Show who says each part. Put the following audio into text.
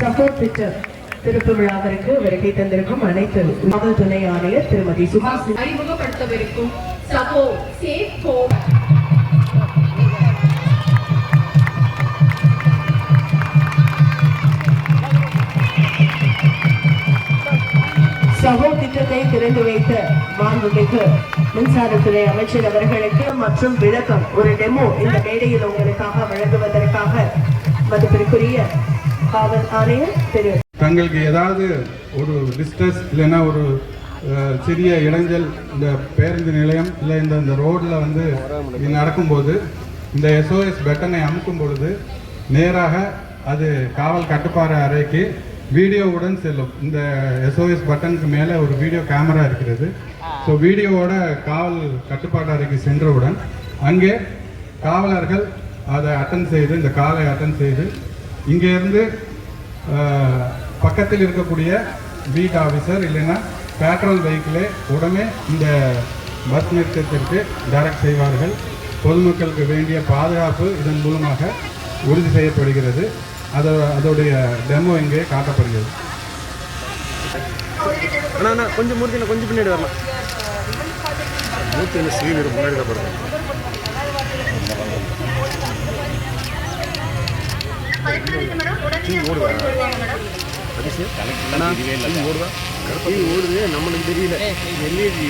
Speaker 1: Support திட்டம் திருப்பு விழாவிற்கு வருகை தந்திருக்கும் அனைத்து காவல் துணை ஆணையர் திருமதி சுபாஷ்
Speaker 2: அறிமுகப்படுத்தவிருக்கும் சகோ சேஃப் ஹோம்
Speaker 1: சகோ திட்டத்தை திறந்து வைத்த மாண்புமிகு மின்சாரத்துறை அமைச்சர் அவர்களுக்கு மற்றும் விளக்கம் ஒரு டெமோ இந்த மேடையில் உங்களுக்காக வழங்குவதற்காக மதிப்பிற்குரிய காவல் ஆணையர் திரு
Speaker 3: தங்களுக்கு ஏதாவது ஒரு டிஸ்டர்ஸ் இல்லைன்னா ஒரு சிறிய இடைஞ்சல் இந்த பேருந்து நிலையம் இல்லை இந்த இந்த ரோடில் வந்து இது நடக்கும்போது இந்த எஸ்ஓஎஸ் பட்டனை அமுக்கும் பொழுது நேராக அது காவல் கட்டுப்பாடு அறைக்கு வீடியோவுடன் செல்லும். இந்த எஸ்ஓஎஸ் பட்டனுக்கு மேலே ஒரு வீடியோ கேமரா இருக்கிறது. ஸோ வீடியோவோட காவல் கட்டுப்பாட்டு அறைக்கு சென்றவுடன் அங்கே காவலர்கள் அதை அட்டன் செய்து இந்த காலை அட்டன் செய்து இங்கேருந்து பக்கத்தில் இருக்கக்கூடிய பீட் ஆஃபீஸர் இல்லைன்னா பேட்ரோல் வெஹிக்கிளே உடனே இந்த பஸ் நிறுத்தத்திற்கு டைரக்ட் செய்வார்கள். பொதுமக்களுக்கு வேண்டிய பாதுகாப்பு இதன் மூலமாக உறுதி செய்யப்படுகிறது. அதோ அதோடைய டெமோ இங்கே காட்டப்படுகிறது.
Speaker 4: அண்ணா அண்ணா கொஞ்சம் மூர்த்தியில் கொஞ்சம் பின்னாடி வரலாம் மூர்த்தி ஸ்ரீ முன்னாடி தான் போடுறேன் அதிசயம். அண்ணா ஓடுதா ஓடுது. நம்மளுக்கு தெரியல. எல்ஏடி